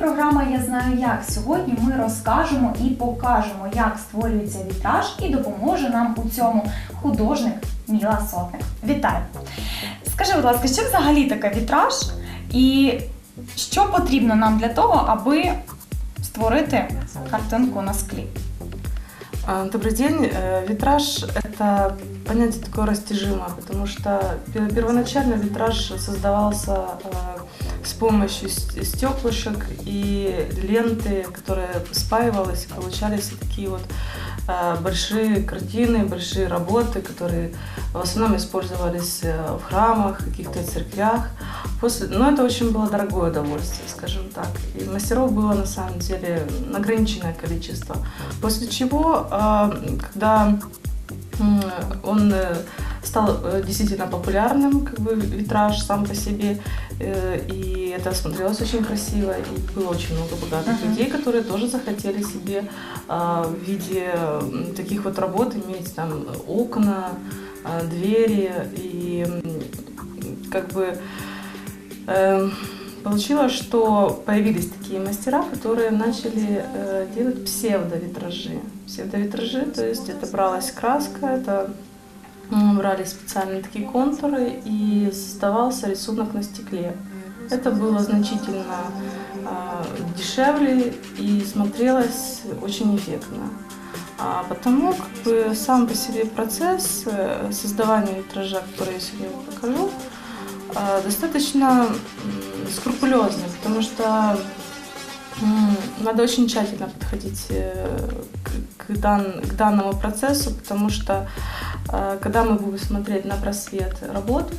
програма Я знаю як. Сьогодні ми розкажемо і покажемо, як створюється вітраж, і допоможе нам у цьому художник Міла Сотник. Вітаю! Скажи, будь ласка, що взагалі таке вітраж, і що потрібно нам для того, аби створити картинку на склі? А, Добрый день. Э, Витраж – это понятие такое растяжимое, потому что пе- первоначально витраж создавался э, с помощью стеклышек и ленты, которые спаивалась, получались такие вот э, большие картины, большие работы, которые в основном использовались э, в храмах, каких-то церквях. После... Но это очень было дорогое удовольствие, скажем так. И мастеров было на самом деле ограниченное количество. После чего, а, когда он э, стал э, действительно популярным, как бы витраж сам по себе, э, и это смотрелось очень красиво, и было очень много богатых Мгм. людей, которые тоже захотели себе а, в виде таких вот работ иметь там окна, а, двери, и как бы Эм, Получилось, что появились такие мастера, которые начали э, делать псевдовитражи. Псевдовитражи, то есть это бралась краска, это м, брали специальные такие контуры и создавался рисунок на стекле. Это было значительно а, дешевле и смотрелось очень эффектно. А потому как бы сам по себе процесс э, создавания витража, который я сегодня вам покажу, а, достаточно м, скрупулезный, потому что надо очень тщательно подходить э, к, дан- к данному процессу, потому что э, когда мы будем смотреть на просвет работ,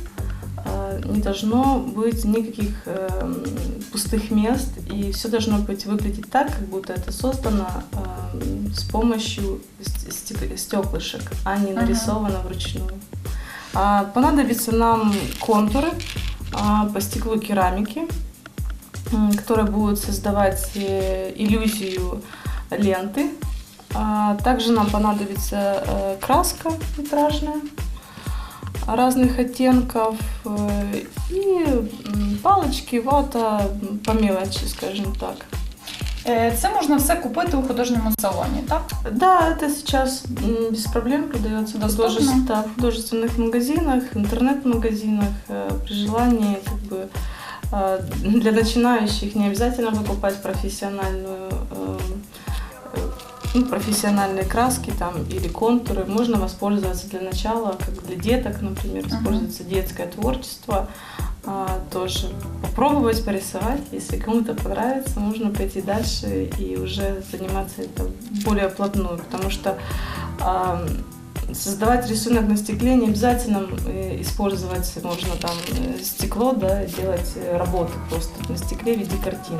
э, не должно быть никаких э, м, пустых мест, и все должно быть выглядеть так, как будто это создано э, с помощью ст- стек- стеклышек, а не нарисовано вручную. А, Понадобятся нам контуры а, по стеклу керамики, которые будут создавать э, иллюзию ленты. А, Также нам понадобится э, краска витражная разных оттенков э, и палочки, вата по мелочи, скажем так. Це можна все купити у художньому салоні, так? Да, это сейчас без проблем продается в да, в художественных магазинах, интернет-магазинах. Э, При желании, как бы, э, для начинающих не обязательно покупать профессиональную, э, э, ну, профессиональные краски там или контуры. Можно воспользоваться для начала, как для деток, например, Ага. используется детское творчество. а, тоже попробовать порисовать. Если кому-то понравится, можно пойти дальше и уже заниматься это более плотную, потому что а, создавать рисунок на стекле не обязательно э, использовать можно там э, стекло, да, делать работы просто на стекле в виде картин.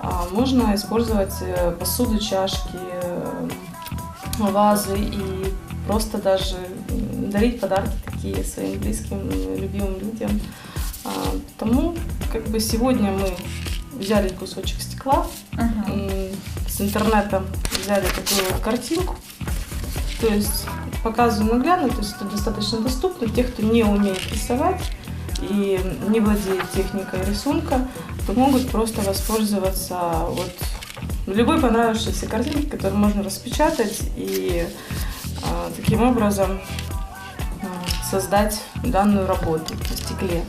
А можно использовать э, посуду, чашки, э, вазы и просто даже дарить подарки такие своим близким, любимым людям. А, Потому как бы сегодня мы взяли кусочек стекла, м, с интернета взяли такую вот картинку. То есть показываю наглядно, то есть это достаточно доступно. Те, кто не умеет рисовать и не владеет техникой рисунка, то могут просто воспользоваться вот любой понравившейся картинкой, которую можно распечатать и а, таким образом а, создать данную работу на стекле.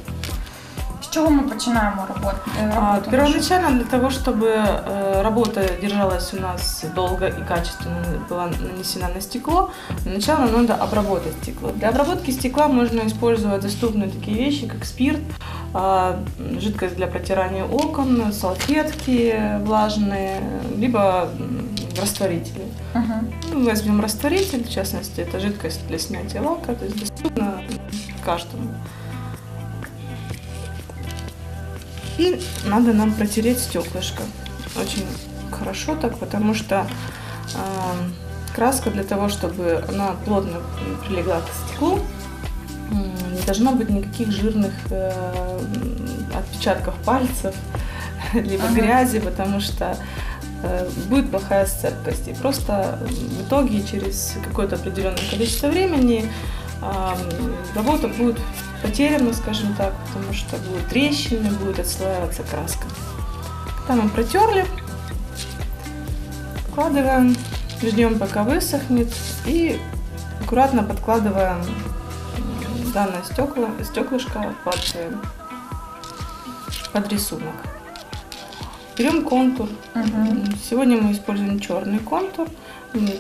З чого ми починаємо роботу? е, А? Первоначально для того, чтобы э, работа держалась у нас долго и качественно была нанесена на стекло, сначала надо обработать стекло. Для обработки стекла можно использовать доступные такие вещи, как спирт, жидкость для протирания окон, салфетки влажные, либо растворители. Мгм. Ну, возьмем растворитель, в частности, это жидкость для снятия лака, то есть доступна каждому. И надо нам протереть стеклышко. Очень хорошо так, потому что э, краска для того, чтобы она плотно прилегла к стеклу, не должно быть никаких жирных э, отпечатков пальцев, либо Ага. грязи, потому что э, будет плохая сцепкость. И просто в итоге через какое-то определенное количество времени ам, работа будет потеряна, скажем так, потому что будут трещины, будет отслаиваться краска. Там мы протерли. Вкладываем, ждем пока высохнет и аккуратно подкладываем данное стекло, стеклышко под, э, под рисунок. Берем контур. М, Сегодня мы используем черный контур.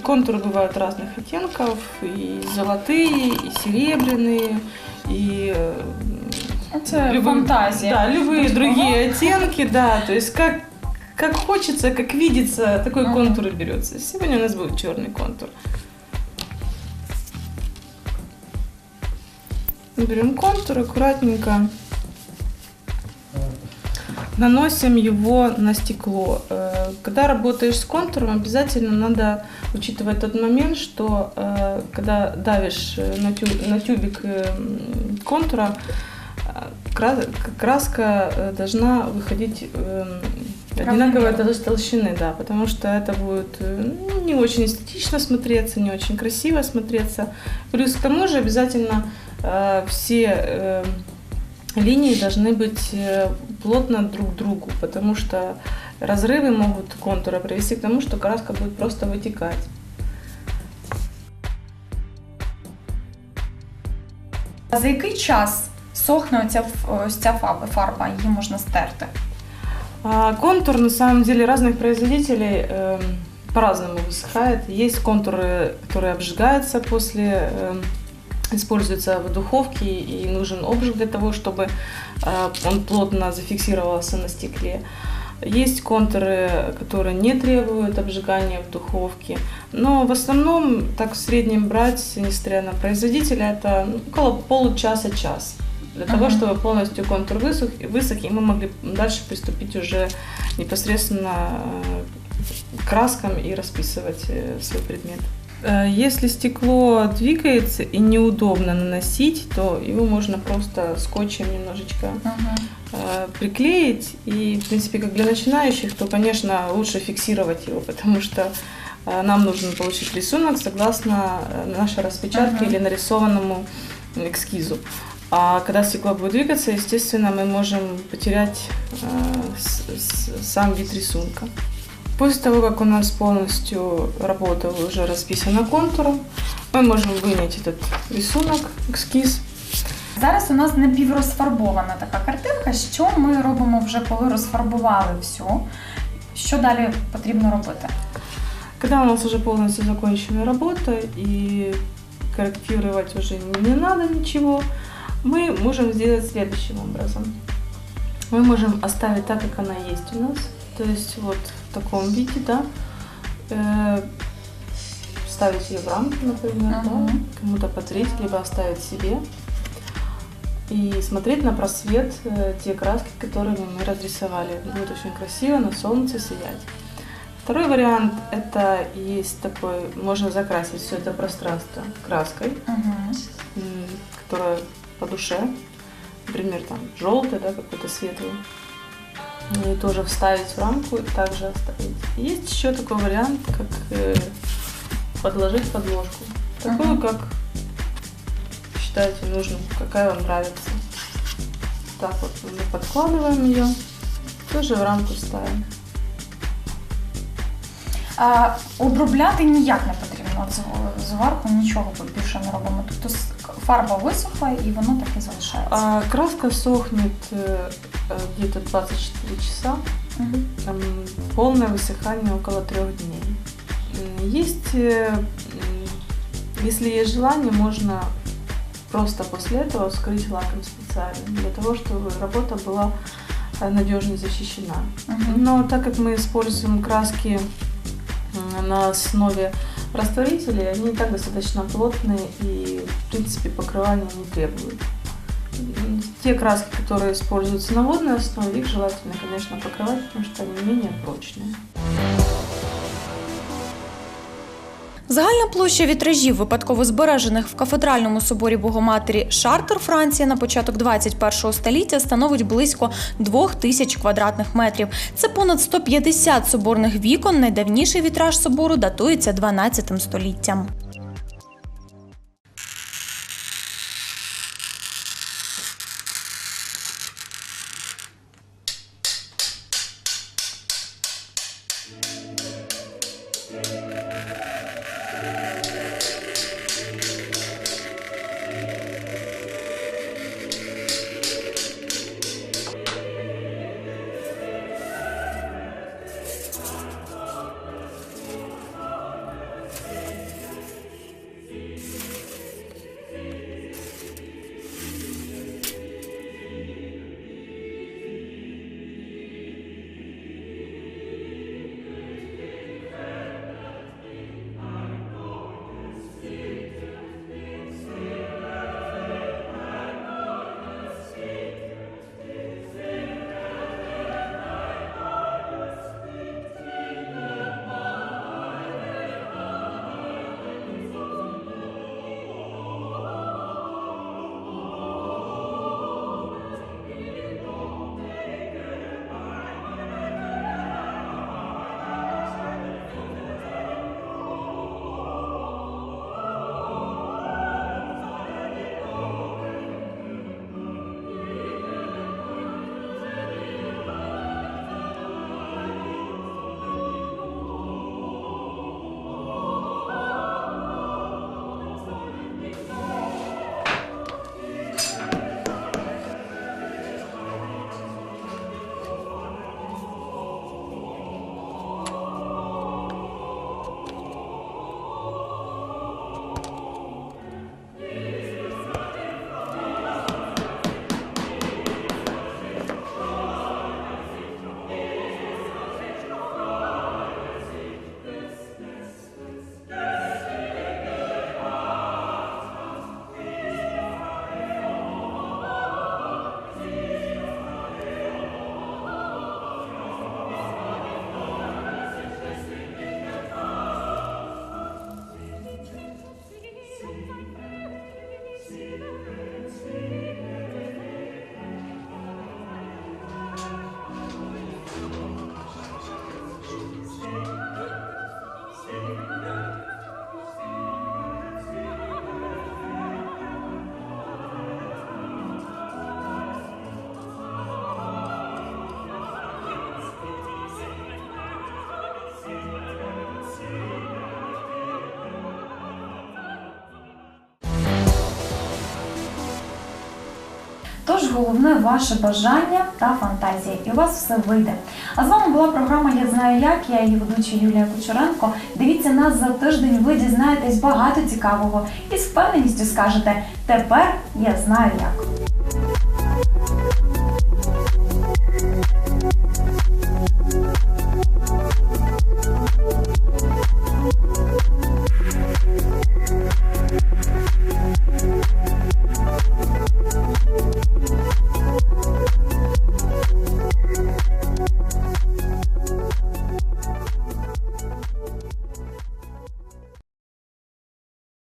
Контуры бывают разных оттенков, и золотые, и серебряные, и э, Це любые- фантазія. Да, любые другие оттенки, да. То есть как, как хочется, как видится, такой Мгм. контур и берется. Сегодня у нас будет черный контур. Берем контур, аккуратненько наносим его на стекло. Э, Когда работаешь с контуром, обязательно надо учитывать тот момент, что э, когда давишь э, на, тю- на тюбик контура, кра- краска должна выходить одинаковой толщины, да, потому что это будет ну, не очень эстетично смотреться, не очень красиво смотреться. Плюс к тому же обязательно все э, линии должны быть э, плотно друг к другу, потому что разрывы могут контура привести к тому, что краска будет просто вытекать. А За який час сохне оця, ось ця фарба, її можна стерти? А, Контур, на самом деле, разных производителей по-разному высыхает. Есть контуры, которые обжигаются после, используются в духовке, и нужен обжиг для того, чтобы э, он плотно зафиксировался на стекле. Есть контуры, которые не требуют обжигания в духовке. Но в основном, так в среднем брать, несмотря на производителя, это ну, около получаса-час. Для того, Мгм. чтобы полностью контур высох, высох, и мы могли дальше приступить уже непосредственно э, к краскам и расписывать э, свой предмет. Э, Если стекло двигается и неудобно наносить, то его можно просто скотчем немножечко Мгм. э, приклеить. И, в принципе, как для начинающих, то, конечно, лучше фиксировать его, потому что э, нам нужно получить рисунок согласно нашей распечатке Мгм. или нарисованному эскизу. А когда стекло будет двигаться, естественно, мы можем потерять э, с- с- сам вид рисунка. После того, как у нас полностью работа уже расписана контуром, мы можем вынять этот рисунок, эскиз, Зараз у нас напіврозфарбована така картинка. Що ми робимо вже, коли розфарбували всю? Що далі потрібно робити? Когда у нас уже полностью закончена работа и корректировать уже не надо ничего, мы можем сделать следующим образом. Мы можем оставить так, как она есть у нас. То есть вот в таком виде, да. Э, ставить ее в рамку, например, да, Мгм. кому-то подарить, либо оставить себе. И смотреть на просвет э, те краски, которыми мы разрисовали. Будет очень красиво на солнце сиять. Второй вариант это есть такой, можно закрасить все это пространство краской, м, которая по душе, например, там желтый, да, какой-то светлый И тоже вставить в рамку и также оставить. И Есть еще такой вариант, как э, подложить подложку. Такую, Мгм. как считаете нужным, какая вам нравится. Так вот мы подкладываем ее, тоже в рамку ставим. А, обробляти ніяк не потрібно. От з- Зварку нічого більше не робимо. Тобто с- фарба висохла і воно так і залишається. А краска сохнет э, э, где-то 24 часа. Там полное высыхание около трех дней. Есть, э, если есть желание, можно просто после этого скрыть лаком специально, для того, чтобы работа была э, надежно защищена. Мгм. Но так как мы используем краски на основе растворителей, они и так достаточно плотные и, в принципе, покрывания не требуют. М, Те краски, которые используются на водной основе, их желательно, конечно, покрывать, потому что они менее прочные. Загальна площа вітражів, випадково збережених в кафедральному соборі Богоматері Шартер, Франція на початок 21 століття становить близько 2 тисяч квадратних метрів. Це понад 150 соборних вікон. Найдавніший вітраж собору датується 12 століттям. Тож головне ваше бажання та фантазія, і у вас все вийде. А з вами була програма Я знаю як. Я її ведуча Юлія Кучеренко. Дивіться нас за тиждень. Ви дізнаєтесь багато цікавого і з впевненістю скажете: тепер я знаю як.